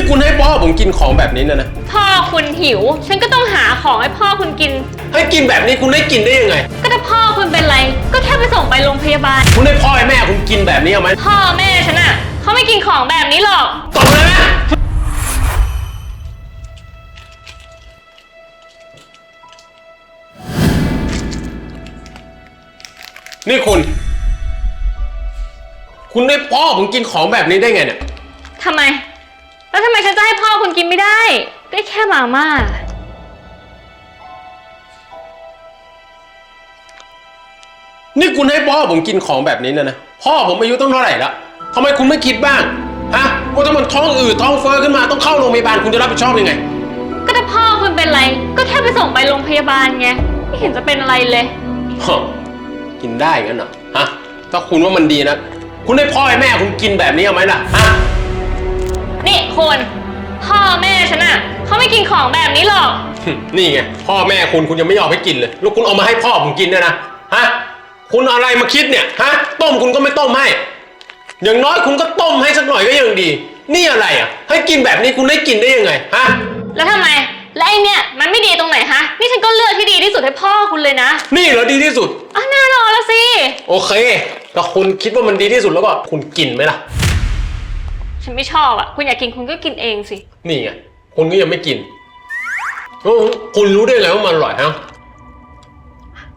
นี่คุณให้พ่อผมกินของแบบนี้นะนะ พ่อคุณหิว ฉันก็ต้องหาของให้พ่อคุณกิน ให้กินแบบนี้คุณได้กินได้ยังไง ก็ถ้าพ่อคุณเป็นไร ก็แค่ไปส่งไปโรงพยาบาล คุณให้พ่อให้แม่คุณกินแบบนี้เอาไหมพ่อแม่ฉันอะเขาไม่กินของแบบนี้หรอก ตบเลยนะนี่คุณ คุณให้พ่อผมกินของแบบนี้ได้ไงเนี่ย ทำไม แล้วทำไมฉันจะให้พ่อคุณกินไม่ได้ ได้แค่มาม่า นี่คุณให้พ่อผมกินของแบบนี้นะนะ พ่อผมอายุต้องเท่าไหร่แล้วทำไมคุณไม่คิดบ้าง ฮะว่าถ้ามันท้องอืดท้องเฟ้อขึ้นมาต้องเข้าโรงพยาบาลคุณจะรับผิดชอบยังไง ก็ถ้าพ่อคุณเป็นไร ก็แค่ไปส่งไปโรงพยาบาลไง ไม่เห็นจะเป็นอะไรเลย ฮะกินได้งั้นเหรอฮะ ถ้าคุณว่ามันดีนะ คุณให้พ่อให้แม่คุณกินแบบนี้เอาไหมล่ะ ฮะ นี่คุณพ่อแม่ฉันอะเขาไม่กินของแบบนี้หรอก นี่ไงพ่อแม่คุณคุณยังไม่ยอมให้กินเลยแล้วคุณเอามาให้พ่อผมกินเนี่ยนะฮะคุณเอาอะไรมาคิดเนี่ยฮะต้มคุณก็ไม่ต้มให้ อย่างน้อยคุณก็ต้มให้สักหน่อยก็ยังดี นี่อะไรอะ ให้กินแบบนี้คุณได้กินได้ยังไงฮะแล้วทำไม แล้วไอเนี่ยมันไม่ดีตรงไหนฮะ นี่ฉันก็เลือกที่ดีที่สุดให้พ่อคุณเลยนะนี่เหรอดีที่สุด อะแน่นอนละสิ โอเคถ้าคุณคิดว่ามันดีที่สุดแล้วก็คุณกินไหมล่ะ ฉันไม่ชอบอะคุณอยากกินคุณก็กินเองสิ นี่ไงคุณก็ยังไม่กินเออคุณรู้ได้ไงว่ามันอร่อยฮะ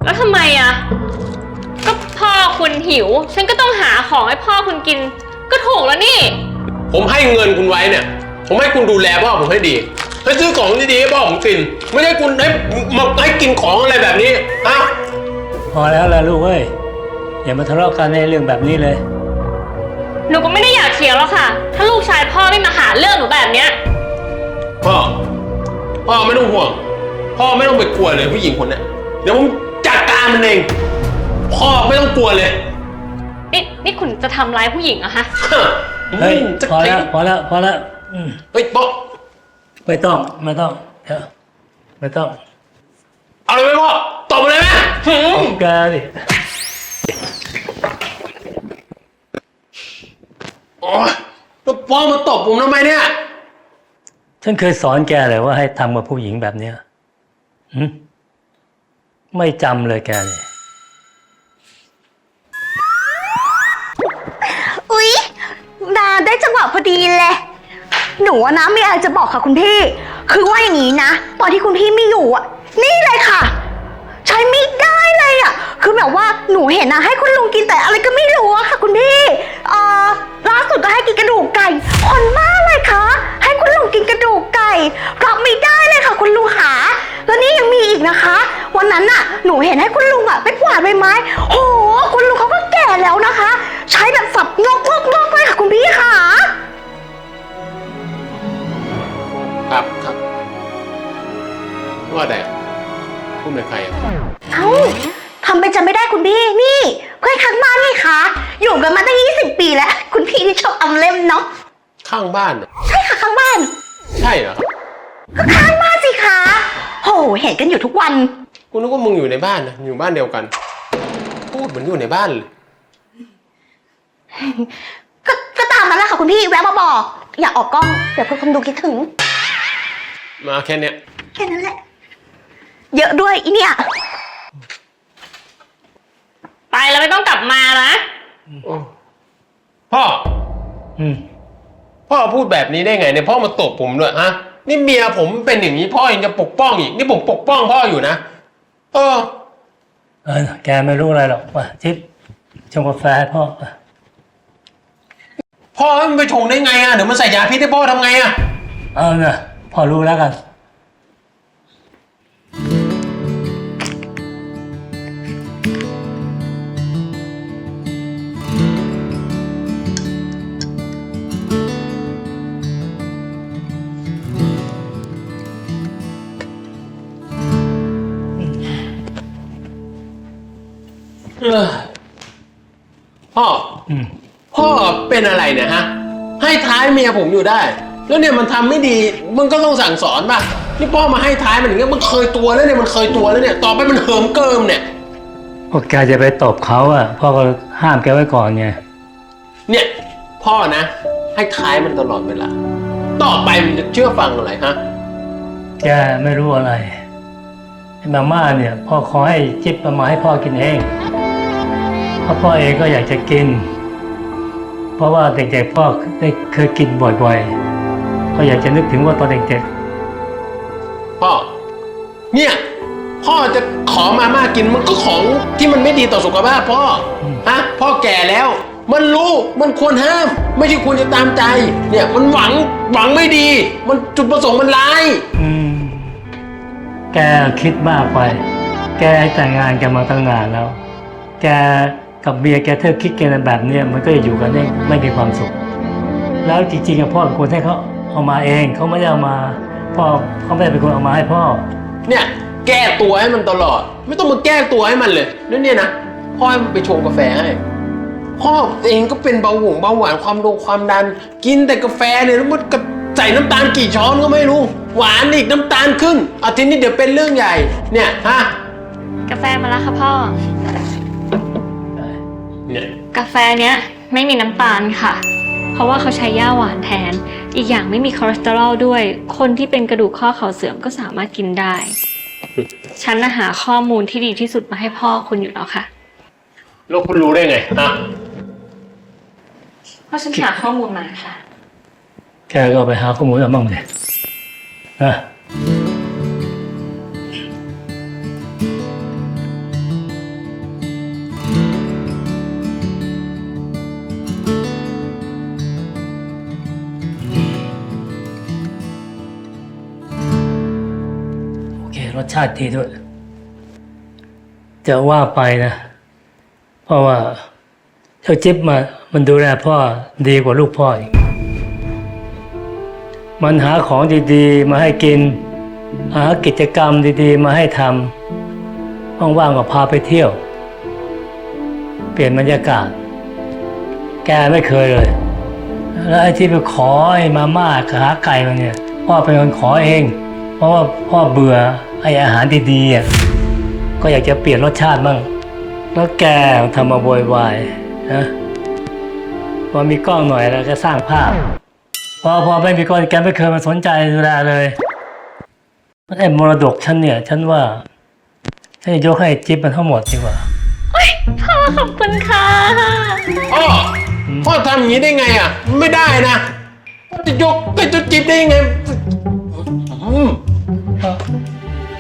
แล้วทำไมอะก็พ่อคุณหิว ฉันก็ต้องหาของให้พ่อคุณกิน ก็ถูกแล้วนี่ ผมให้เงินคุณไว้เนี่ย ผมให้คุณดูแลพ่อผมให้ดีให้ซื้อของดีๆให้พ่อผมกิน ไม่ใช่คุณให้มาให้กินของอะไรแบบนี้ฮะพอแล้วล่ะลูกเอ้ยอย่ามาทะเลาะกันในเรื่องแบบนี้เลย หนูก็ไม่ได้อยากเถียงแล้วค่ะ ถ้าลูกชายพ่อไม่มาหาเรื่องหนูแบบเนี้ย พ่อ พ่อไม่ต้องห่วง พ่อไม่ต้องไปกลัวเลยผู้หญิงคนเนี้ยเดี๋ยวผมจัดการมันเอง พ่อไม่ต้องกลัวเลย นี่นี่คุณจะทำร้ายผู้หญิงเหรอะฮะ เฮ้ยจะพอแล้วพอแล้วพอแล้วอืมเฮ้ยพ่อไม่ต้องไม่ต้องเดี๋ยวไม่ต้องเอาเลยไหมพ่อตบเลยไหมหืม แกดิ โอ๊ย แล้วพ่อมาตบผมทำไมเนี่ย ฉันเคยสอนแกเลยว่าให้ทำกับผู้หญิงแบบเนี้ยหึไม่จำเลยแกเลยอุ๊ย นาได้จังหวะพอดีเลย หนูอะนะมีอะไรจะบอกค่ะคุณพี่ คือว่าอย่างนี้นะ ตอนที่คุณพี่ไม่อยู่อะนี่เลยค่ะ ใช้ไม่ได้เลยอะ คือแบบว่าหนูเห็นนะให้คุณลุงกินแต่อะไรก็ไม่รู้อะค่ะ คุณพี่เอ่อล่าสุดก็ให้กินกระดูกไก่คนบ้าเลยคะให้คุณลุงกินกระดูกไก่รับไม่ได้เลยค่ะ คุณลุงหา แล้วนี่ยังมีอีกนะคะ วันนั้นน่ะ หนูเห็นให้คุณลุงอะไปกวาดใบไม้โหคุณลุงเขาก็แก่แล้วนะคะ ใช้แบบสับงอกงอกงอกเลยค่ะ คุณพี่ค่ะครับครับว่าแต่คุณเป็นใครอะ เอ้า ทำไปจำไม่ได้คุณพี่ นี่ เพื่อนข้างบ้านนี่คะอยู่กันมาตั้ง 20 ปีแล้ว คุณพี่ที่ชอบอำเล่มเนาะข้างบ้านน่ะใช่ค่ะข้างบ้านใช่เหรอครับก็ข้างบ้านสิคะโหเห็นกันอยู่ทุกวัน กูนึกว่ามึงอยู่ในบ้านนะอยู่บ้านเดียวกันพูดเหมือนอยู่ในบ้านเลยก็ก็ตามนั้นแหละค่ะคุณพี่แวะมาบอก อย่าออกกล้องเดี๋ยวเพื่อนคนดูคิดถึง มาแค่เนี้ยแค่นั้นแหละ เยอะด้วยอีเนี่ยไป แล้วไม่ต้องกลับมานะโอ้พ่ออืมพ่อพูดแบบนี้ได้ไงเนี่ยพ่อมาตบผมด้วยฮะนี่เมียผมเป็นอย่างนี้พ่อยังจะปกป้องอีกนี่ผมปกป้องพ่ออยู่นะเออ เออแกไม่รู้อะไรหรอกว่าทิพย์ชงกาแฟให้พ่อพ่อมันไปชงได้ไงอะเดี๋ยวมันใส่ยาพิษให้พ่อทำไงอะ เอาเนอะพ่อรู้แล้วกัน พ่ออืมพ่อเป็นอะไรเนี่ยฮะ ให้ท้ายเมียผมอยู่ได้ แล้วเนี่ยมันทำไม่ดีมันก็ต้องสั่งสอนป่ะนี่พ่อมาให้ท้ายมันอย่างเงี้ยมันเคยตัวแล้วเนี่ยมันเคยตัวแล้วเนี่ยต่อไปมันเหิมเกิมเนี่ย พวกแกจะไปตบเขาอะพ่อก็ห้ามแกไว้ก่อนไงเนี่ยพ่อนะ ให้ท้ายมันตลอดเวลาต่อไปมันจะเชื่อฟังอะไรฮะ แกไม่รู้อะไรไอ้มาม่าเนี่ยพ่อขอให้จิ๊บเอามาให้พ่อกินเอง เพราะพ่อเองก็อยากจะกิน เพราะว่าเด็กๆพ่อได้เคยกินบ่อยๆ ก็อยากจะนึกถึงว่าตอนเด็กพ่อ เนี่ย พ่อจะขอมาม่ากินมันก็ของที่มันไม่ดีต่อสุขภาพพ่ออฮะพ่อแก่แล้ว มันรู้มันควรห้าม ไม่ใช่ควรจะตามใจ เนี่ยมันหวังหวังไม่ดี มันจุดประสงค์มันร้ายๆอืมแกคิดมากไป แกแต่งงานกันมาตั้งนานแล้ว แก กับเบียร์แกเธอคิดกันแบบเนี้ยมันก็จะอยู่กันได้ไม่มีความสุข แล้วจริงๆอะพ่อเป็นคนให้เขาเอามาเองเขาไม่ได้เอามาพ่อเขาไม่ได้เป็นคนเอามาให้พ่อ เนี่ยแก้ตัวให้มันตลอด ไม่ต้องมาแก้ตัวให้มันเลยแล้วเนี่ยนะพ่อให้มันไปชงกาแฟให้พ่อเองก็เป็นเบาหวงเบาหวานความดงความดัน กินแต่กาแฟเนี่ยแล้วมันก็ใส่น้ำตาลกี่ช้อนก็ไม่รู้ หวานอีกน้ำตาลครึ่งอาทีนี้เดี๋ยวเป็นเรื่องใหญ่เนี่ยฮะกาแฟมาแล้วค่ะพ่อ เนี่ยกาแฟเนี้ยไม่มีน้ำตาลค่ะ เพราะว่าเขาใช้ย่าหวานแทน อีกอย่างไม่มีคอเลสเตอรอลด้วย คนที่เป็นกระดูกข้อเข่าเสื่อมก็สามารถกินได้ ฉันน่ะหาข้อมูลที่ดีที่สุดมาให้พ่อคุณอยู่แล้วค่ะ แล้วคุณรู้ได้ไงฮะเพราะฉันหาข้อมูลมาค่ะ แกก็ไปหาข้อมูลมาบ้างเลยนะาติดีด้วย จะว่าไปนะ เพราะว่าเจ้าจิ๊บมามันดูแลพ่อดีกว่าลูกพ่ออีกมันหาของดีๆ มาให้กิน หากิจกรรมดีๆ มาให้ทำว่างๆก็พาไปเที่ยว เปลี่ยนบรรยากาศ แกไม่เคยเลย แล้วไอ้ที่ไปขอไอ้มาม่าขาไก่มาเนี่ยพ่อเป็นคนขอเอง ราะว่าพ่อเบื่อไอ้อาหารดีๆอะก็อยากจะเปลี่ยนรสชาติบ้างแล้วแกทำมาโวยวายนะพอมีกล้องหน่อยแล้วก็สร้างภาพพอพอไม่มีก้อนแกไม่เคยมาสนใจดูแลเลยไอ้มรดกฉันเนี่ย ฉันว่าฉันจะยกให้จิ๊บมันทั้งหมดดีกว่าพ่อขอบคุณค่ะพ่อพ่อทำอย่างนี้ได้ไงอะ ไม่ได้นะพ่อจะยกให้เจุจิบได้ยังไง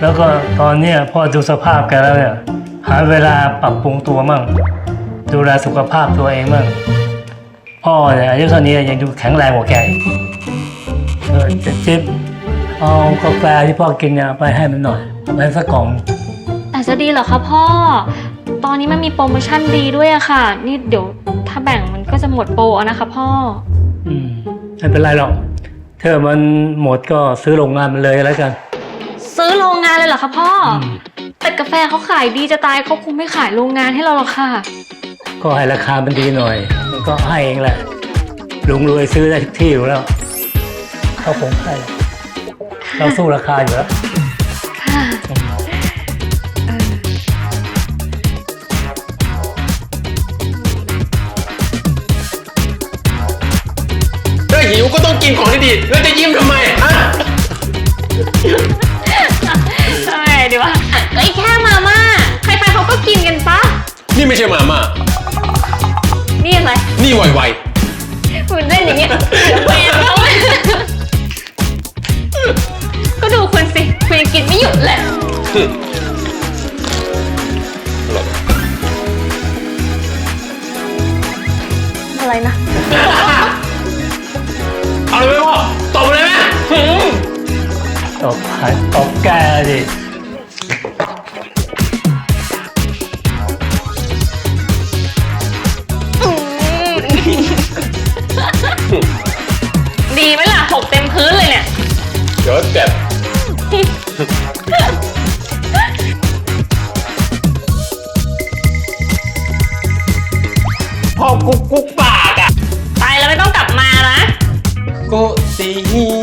แล้วก็ตอนเนี้ยพ่อดูสภาพแกแล้วเนี่ย หาเวลาปรับปรุงตัวมั่ง ดูแลสุขภาพตัวเองมั่ง พ่อเนี่ยอายุเท่านี้ยังดูแข็งแรงกว่าแกอีกเออเจ๊จิ๊บเอากาแฟที่พ่อกินเนี่ยไปให้มันหน่อยเอาไปสักกล่อง แต่จะดีเหรอคะพ่อ ตอนนี้มันมีโปรโมชั่นดีด้วยอะค่ะ นี่เดี๋ยวถ้าแบ่งมันก็จะหมดโปรเอานะคะพ่อ อืมไม่เป็นไรหรอกเธอมันหมดก็ซื้อโรงงานมันเลยแล้วกัน ซื้อโรงงานเลยเหรอคะพ่ออมแต่กาแฟเขาขายดีจะตายเขาคงไม่ขายโรงงานให้เราหรอกค่ะ ก็ให้ราคามันดีหน่อย มันก็ให้เองแหละ ลุงรวยซื้อได้ทุกที่อยู่แล้วเขาคงให้เราสู้ราคาอยู่แล้ว ถ้าหิวก็ต้องกินของดีๆแล้วจะยิ้มทำไมฮะทำไง ดีวะก็อีกแค่มาม่าใครๆเขาก็กินกันปะนี่ไม่ใช่มาม่า นี่อะไรนี่ไวคุณเล่นอย่างเงี้ยเดี๋ยวแฟนเขาก็ดูคุณสิคุณยังกินไม่หยุดเลยอะไรนะๆเอาเลยไหมพ่อตบเลยไหมหืมตบหายตบแกดิดี เดี๋ยวแบบพ่อกุ๊กกุ๊กปากอะ ไปแล้วไม่ต้องกลับมานะก็สีอานามบอก